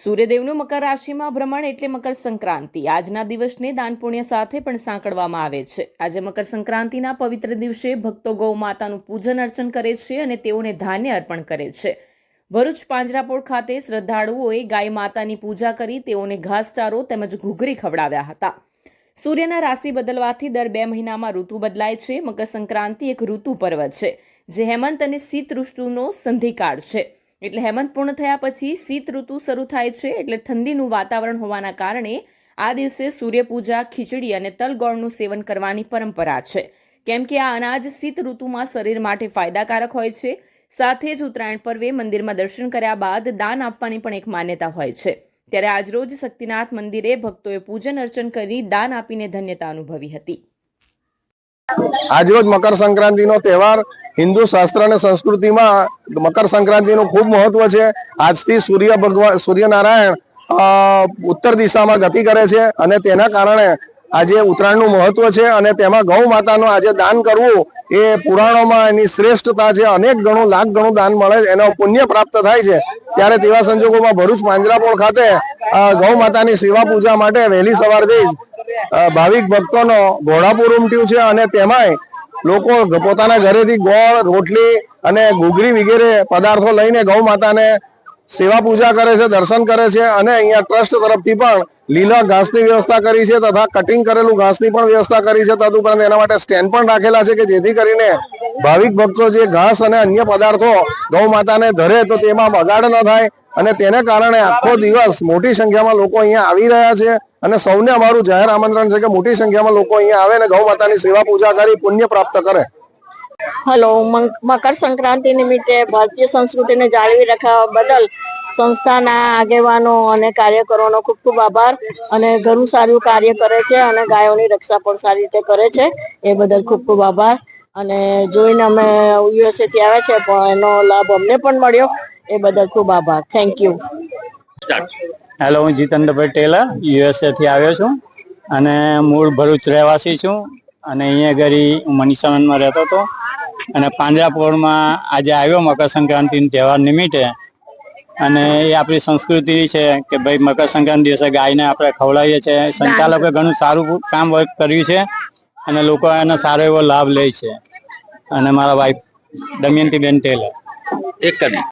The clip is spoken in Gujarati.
સૂર્યદેવનું મકર રાશિમાં ભ્રમણ એટલે મકર સંક્રાંતિ. આજના દિવસને દાન પુણ્ય સાથે પણ સાંકળવામાં આવે છે. આજે મકર સંક્રાંતિના પવિત્ર દિવસે ભક્તો ગૌ માતાનું પૂજન અર્ચન કરે છે અને તેઓને ધાન્ય અર્પણ કરે છે. ભરૂચ પાંજરાપોળ ખાતે શ્રદ્ધાળુઓએ ગાય માતાની પૂજા કરી તેઓને ઘાસચારો તેમજ ઘૂઘરી ખવડાવ્યા હતા. સૂર્યના રાશિ બદલવાથી દર બે મહિનામાં ઋતુ બદલાય છે. મકર સંક્રાંતિ એક ઋતુ પર્વ છે, જે હેમંત અને શીત ઋતુનો સંધિકાળ છે. એટલે હેમંત પૂર્ણ થયા પછી શીત ઋતુ શરૂ થાય છે એટલે ઠંડીનું વાતાવરણ હોવાના કારણે આ દિવસે સૂર્યપૂજા, ખીચડી અને તલગોળનું સેવન કરવાની પરંપરા છે. કેમ કે આ અનાજ શીત ઋતુમાં શરીર માટે ફાયદાકારક હોય છે. સાથે જ ઉત્તરાયણ પર્વે મંદિરમાં દર્શન કર્યા બાદ દાન આપવાની પણ એક માન્યતા હોય છે. ત્યારે આજરોજ શક્તિનાથ મંદિરે ભક્તોએ પૂજન અર્ચન કરી દાન આપીને ધન્યતા અનુભવી હતી. આજરોજ મકર સંક્રાંતિનો તહેવાર હિન્દુ શાસ્ત્ર અને સંસ્કૃતિમાં મકર સંક્રાંતિનું ખૂબ મહત્વ છે. આજથી સૂર્ય ભગવાન, સૂર્યનારાયણ ઉત્તર દિશામાં ગતિ કરે છે અને તેના કારણે આજે ઉત્તરાયણનું મહત્વ છે અને તેમાં ગૌ માતાનું આજે દાન કરવું એ પુરાણોમાં એની શ્રેષ્ઠતા છે. અનેક ગણું, લાખ ગણું દાન મળે, એનો પુણ્ય પ્રાપ્ત થાય છે. ત્યારે તેવા સંજોગોમાં ભરૂચ પાંજરાપોળ ખાતે ગૌ માતાની સેવા પૂજા માટે વહેલી સવારથી જ ભાવિક ભક્તોનો ઘોડાપુર ઉમટ્યું છે અને તેમાંય લોકો પોતાના ઘરેથી ગોળ, રોટલી અને ઘૂઘરી વગેરે પદાર્થો લઈને ગૌ માતાને સેવા પૂજા કરે છે, દર્શન કરે છે અને અહીંયા ટ્રસ્ટ તરફથી પણ લીલા ઘાસની વ્યવસ્થા કરી છે તથા કટિંગ કરેલું ઘાસની પણ વ્યવસ્થા કરી છે. તદુપરાંત એના માટે સ્ટેન્ડ પણ રાખેલા છે કે જેથી કરીને ભાવિક ભક્તો જે ઘાસ અને અન્ય પદાર્થો ગૌ માતાને ધરે તો તેમાં બગાડ ન થાય. અને તેને કારણે આખો દિવસ મોટી સંખ્યામાં લોકો અહીંયા આવી રહ્યા છે અને સૌને અમારું જાહેર આમંત્રણ છે કે મોટી સંખ્યામાં લોકો અહીંયા આવે અને ગૌ માતાની સેવા પૂજા કરી, પુણ્ય પ્રાપ્ત કરે. હલો મકર સંક્રાંતિ નિમિત્તે ભારતીય સંસ્કૃતિને જાળવી રાખવા બદલ સંસ્થાના આગેવાનો અને કાર્યકરોનો ખૂબ ખૂબ આભાર અને ઘણું સારું કાર્ય કરે છે અને ગાયોની રક્ષા પણ સારી રીતે કરે છે. એ બદલ ખૂબ ખૂબ આભાર અને જોઈને અમે યુએસએથી આવ્યા છે પણ એનો લાભ અમને પણ મળ્યો. એ બદલ ખૂબ આભાર. થેન્ક યુ હેલો હું જીતેન્દ્રભાઈ ટેલર યુએસએ થી આવ્યો છું અને મૂળ ભરૂચ રહેવાસી છું અને અહીંયા ઘરી હું મનીષાનંદમાં રહેતો હતો અને પાંજરાપોળમાં આજે આવ્યો મકર સંક્રાંતિ તહેવાર નિમિત્તે. અને એ આપણી સંસ્કૃતિ છે કે ભાઈ મકર સંક્રાંતિ દિવસે ગાયને આપણે ખવડાવીએ છીએ. સંચાલકોએ ઘણું સારું કામ વર્ક કર્યું છે અને લોકો એનો સારો એવો લાભ લે છે. અને મારા વાઈફ દમયંતીબેન ટેલર. એક જ